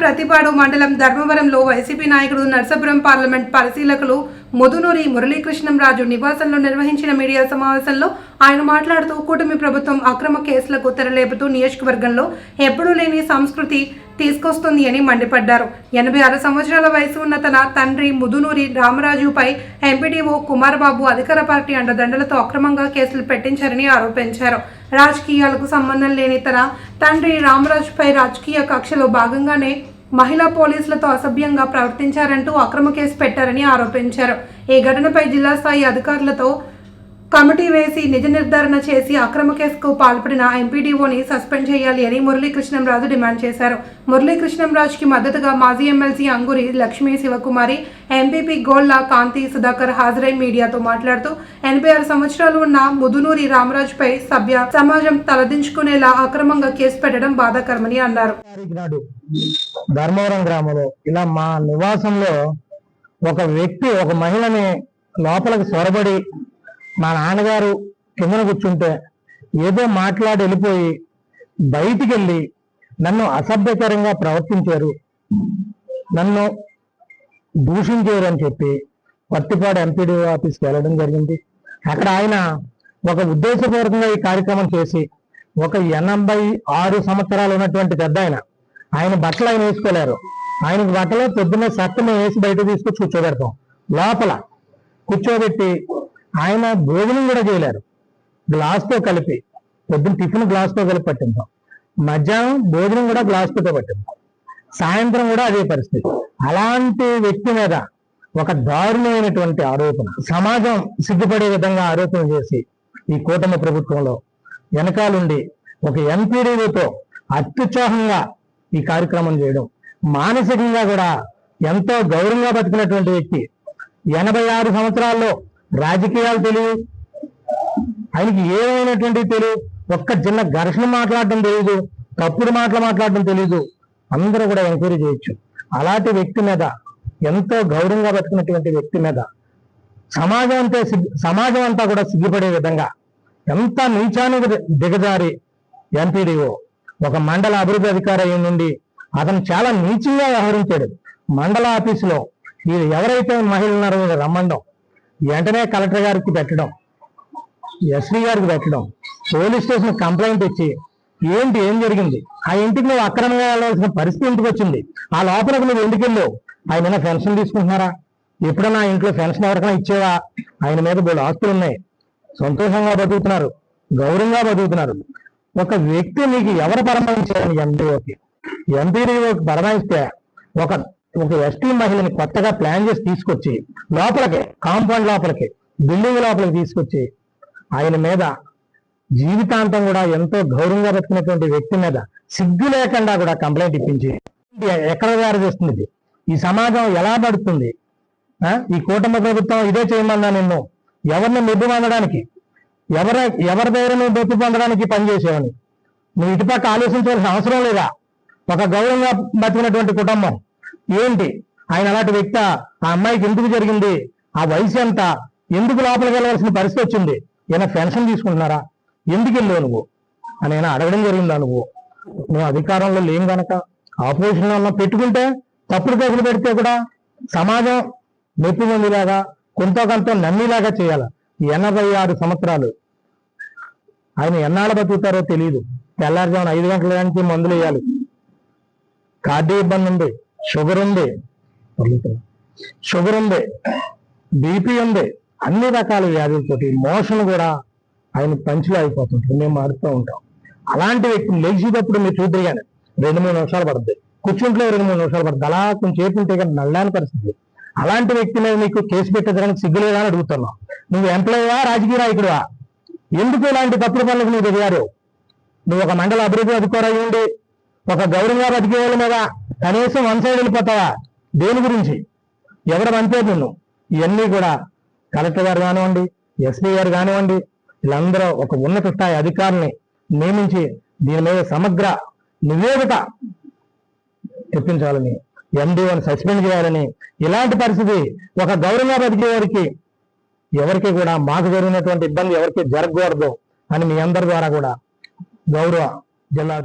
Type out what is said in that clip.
ప్రతిపాడు మండలం ధర్మవరంలో వైసీపీ నాయకుడు నర్సాపురం పార్లమెంట్ పరిశీలకులు ముదునూరి మురళీకృష్ణంరాజు నివాసంలో నిర్వహించిన మీడియా సమావేశంలో ఆయన మాట్లాడుతూ కూటమి ప్రభుత్వం అక్రమ కేసులకు తెరలేపుతూ నియోజకవర్గంలో ఎప్పుడూ లేని సంస్కృతి తీసుకొస్తుంది అని మండిపడ్డారు. ఎనభై ఆరు సంవత్సరాల వయసు ఉన్న తన తండ్రి ముదునూరి రామరాజుపై ఎంపీడీఓ కుమార్ బాబు అధికార పార్టీ అండదండలతో అక్రమంగా కేసులు పెట్టించారని ఆరోపించారు. రాజకీయాలకు సంబంధం లేని తన తండ్రి రామరాజుపై రాజకీయ కక్షలో భాగంగానే మహిళా పోలీసులతో అసభ్యంగా ప్రవర్తించారంటూ అక్రమ కేసు పెట్టారని ఆరోపించారు. ఈ ఘటనపై జిల్లా స్థాయి అధికారులతో కమిటీ వేసి నిజ నిర్ధారణ చేసి అక్రమ కేసుకు పాల్పడిన ఎంపీడీఓని సస్పెండ్ చేయాలి అని మురళీకృష్ణంరాజు డిమాండ్ చేశారు. మురళీకృష్ణంరాజుకి మద్దతుగా మాజీ ఎమ్మెల్సీ అంగురి లక్ష్మీ శివకుమారి ఎంపీపీ గోళ్ళ కాంతి సుధాకర్ హాజరై మీడియాతో మాట్లాడుతూ ఎనభై ఆరు సంవత్సరాలు ఉన్న ముదునూరి రామరాజుపై సభ్య సమాజం తలదించుకునేలా అక్రమంగా కేసు పెట్టడం బాధాకరమని అన్నారు. ధర్మవరం గ్రామంలో ఇలా మా నివాసంలో ఒక వ్యక్తి ఒక మహిళని లోపలికి సొరబడి మా నాన్నగారు కిందన కూర్చుంటే ఏదో మాట్లాడి వెళ్ళిపోయి బయటికి వెళ్ళి నన్ను అసభ్యకరంగా ప్రవర్తించారు. నన్ను దూషించారు అని చెప్పి పత్తిపాడు ఎంపీడీ ఆఫీస్కి వెళ్ళడం జరిగింది. అక్కడ ఆయన ఒక ఉద్దేశపూర్వకంగా ఈ కార్యక్రమం చేసి ఒక ఎనభై ఆరు సంవత్సరాలు ఉన్నటువంటి పెద్ద ఆయన. ఆయన బట్టలు ఆయన వేసుకోలేరు. ఆయనకు బట్టలు పొద్దున్నే సత్తమే వేసి బయట తీసుకొచ్చి కూర్చోబెడతాం. లోపల కూర్చోబెట్టి ఆయన భోజనం కూడా చేయలేరు. గ్లాస్తో కలిపి పొద్దున్న టిఫిన్ గ్లాస్తో కలిపి పట్టిందాం మధ్యాహ్నం భోజనం కూడా గ్లాస్తో పట్టిందాం సాయంత్రం కూడా అదే పరిస్థితి. అలాంటి వ్యక్తి మీద ఒక దారుణమైనటువంటి ఆరోపణ సమాజం సిగ్గుపడే విధంగా ఆరోపణ చేసి ఈ కూటమి ప్రభుత్వంలో వెనకాలండి. ఒక ఎంపీడీతో అత్యుత్సాహంగా ఈ కార్యక్రమం చేయడం మానసికంగా కూడా ఎంతో గౌరవంగా బతికినటువంటి వ్యక్తి ఎనభై ఆరు సంవత్సరాల్లో రాజకీయాలు తెలియదు ఆయనకి ఏమైనటువంటి తెలియదు. ఒక్క చిన్న ఘర్షణ మాట్లాడడం తెలియదు తప్పుడు మాటలు మాట్లాడడం తెలియదు అందరూ కూడా ఎంక్వైరీ చేయొచ్చు. అలాంటి వ్యక్తి మీద ఎంతో గౌరవంగా బతుకున్నటువంటి వ్యక్తి మీద సమాజం అంతా సమాజం అంతా కూడా సిగ్గుపడే విధంగా ఎంత నీచానికి దిగజారి ఎంపీడీఓ ఒక మండల అభివృద్ధి అధికారి అయి నుండి అతను చాలా నీచంగా వ్యవహరించాడు. మండల ఆఫీసులో వీరు ఎవరైతే మహిళలు ఉన్నారో రమ్మండం వెంటనే కలెక్టర్ గారికి పెట్టడం ఎస్పీ గారికి పెట్టడం పోలీస్ స్టేషన్ కంప్లైంట్ ఇచ్చి ఏంటి ఏం జరిగింది? ఆ ఇంటికి నువ్వు అక్రమంగా వెళ్ళాల్సిన పరిస్థితి ఇంటికి వచ్చింది? ఆ లోపలికి నువ్వు ఎందుకు వెళ్ళావు? ఆయన ఏమైనా పెన్షన్ తీసుకుంటున్నారా? ఎప్పుడైనా ఇంట్లో పెన్షన్ ఎవరికైనా ఇచ్చేవా? ఆయన మీద బోళ్ళు ఆస్తులు ఉన్నాయి. సంతోషంగా బతుకుతున్నారు గౌరవంగా బతుకుతున్నారు. ఒక వ్యక్తి నీకు ఎవరు పరమాయించారని ఎంపీఓకి. ఎంపీడీఓకి పరమాయిస్తే ఒక ఒక ఎస్టీ మహిళని కొత్తగా ప్లాన్ చేసి తీసుకొచ్చి లోపలికి కాంపౌండ్ లోపలికి బిల్డింగ్ లోపలికి తీసుకొచ్చి ఆయన మీద జీవితాంతం కూడా ఎంతో గౌరవంగా పెట్టుకున్నటువంటి వ్యక్తి మీద సిగ్గు లేకుండా కూడా కంప్లైంట్ ఇప్పించి ఎక్కడ దారి చేస్తుంది ఈ సమాజం ఎలా పడుతుంది ఈ కూటమి ప్రభుత్వం ఇదే చేయమన్నా నిన్ను? ఎవరిని మెప్పు పొందడానికి? ఎవరి ఎవరి దగ్గర నువ్వు మెప్పు పొందడానికి పనిచేసేవని నువ్వు ఇటుపక్క ఆలోచించవలసిన అవసరం లేదా? ఒక గౌరవంగా బతికినటువంటి కుటుంబం. ఏంటి? ఆయన అలాంటి వ్యక్తి? ఆ అమ్మాయికి ఎందుకు జరిగింది? ఆ వయసు ఎంత? ఎందుకు లోపలికి వెళ్ళవలసిన పరిస్థితి వచ్చింది? ఏమైనా పెన్షన్ తీసుకుంటున్నారా? ఎందుకు వెళ్ళావు నువ్వు? అని ఆయన అడగడం జరిగిందా నువ్వు? నువ్వు అధికారంలో లేం గనక. ఆపోజిషన్లో ఉన్న పెట్టుకుంటే తప్పుడు కేసులు పెడితే కూడా సమాజం మెప్పు పొందిలాగా కొంత కొంత నమ్మేలాగా చేయాలి. ఎనభై ఆరు సంవత్సరాలు. ఆయన ఎన్నాళ్ళు బతుకుతారో తెలియదు తెల్లారుజామున ఐదు గంటల నుంచి మందులు వేయాలి. కార్డు ఇబ్బంది ఉంది. షుగర్ ఉంది. షుగర్ ఉంది. బీపీ ఉంది. అన్ని రకాల వ్యాధులతోటి మోషన్ కూడా ఆయన పంచులో అయిపోతుంటుంది. మేము మారుతూ ఉంటాం. అలాంటి వ్యక్తి లేచేటప్పుడు మీరు చూద్దరు కానీ రెండు మూడు నిమిషాలు పడుతుంది కూర్చుంట్లో రెండు మూడు నిమిషాలు పడుతుంది అలా కొంచెం సేపు ఉంటే కానీ నల్లాని పరిస్థితి. అలాంటి వ్యక్తి మీద మీకు కేసు పెట్టడానికి సిగ్గులేదా అని అడుగుతున్నాం. నువ్వు ఎంప్లాయీవా రాజకీయ నాయకుడువా? ఎందుకు ఇలాంటి తప్పుడు పనులకు నువ్వు దిగారు? నువ్వు ఒక మండల అభివృద్ధి అధికారి ఉండి ఒక గౌరవంగా బతికే వాళ్ళ మీద కనీసం వన్ సైడ్ వెళ్ళిపోతావా? దేని గురించి? ఎవడు పంపేది ఇవన్నీ కూడా కలెక్టర్ గారు కానివ్వండి ఎస్పీ గారు కానివ్వండి వీళ్ళందరూ ఒక ఉన్నత స్థాయి అధికారిని నియమించి దీని మీద సమగ్ర నివేదిక తెప్పించాలని ఎండిఓని సస్పెండ్ చేయాలని ఇలాంటి పరిస్థితి ఒక గౌరవంగా బతికే వారికి ఎవరికి కూడా మాకు జరిగినటువంటి ఇబ్బంది ఎవరికి జరగకూడదు అని మీ అందరి ద్వారా కూడా గౌరవ జిల్లా